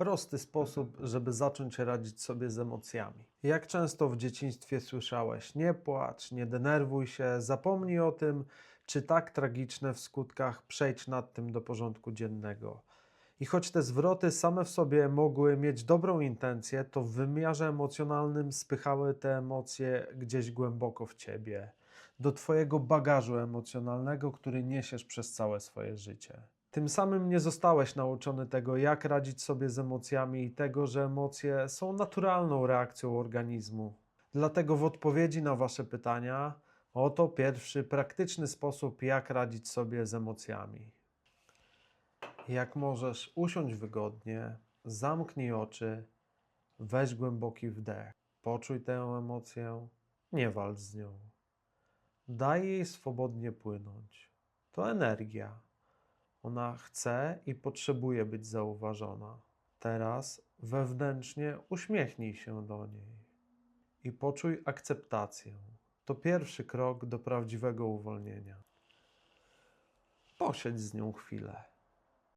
Prosty sposób, żeby zacząć radzić sobie z emocjami. Jak często w dzieciństwie słyszałeś: nie płacz, nie denerwuj się, zapomnij o tym, czy tak tragiczne w skutkach, przejdź nad tym do porządku dziennego. I choć te zwroty same w sobie mogły mieć dobrą intencję, to w wymiarze emocjonalnym spychały te emocje gdzieś głęboko w ciebie, do twojego bagażu emocjonalnego, który niesiesz przez całe swoje życie. Tym samym nie zostałeś nauczony tego, jak radzić sobie z emocjami i tego, że emocje są naturalną reakcją organizmu. Dlatego w odpowiedzi na Wasze pytania, oto pierwszy praktyczny sposób, jak radzić sobie z emocjami. Jak możesz, usiądź wygodnie, zamknij oczy, weź głęboki wdech, poczuj tę emocję, nie walcz z nią. Daj jej swobodnie płynąć. To energia. Ona chce i potrzebuje być zauważona. Teraz wewnętrznie uśmiechnij się do niej i poczuj akceptację. To pierwszy krok do prawdziwego uwolnienia. Posiedź z nią chwilę.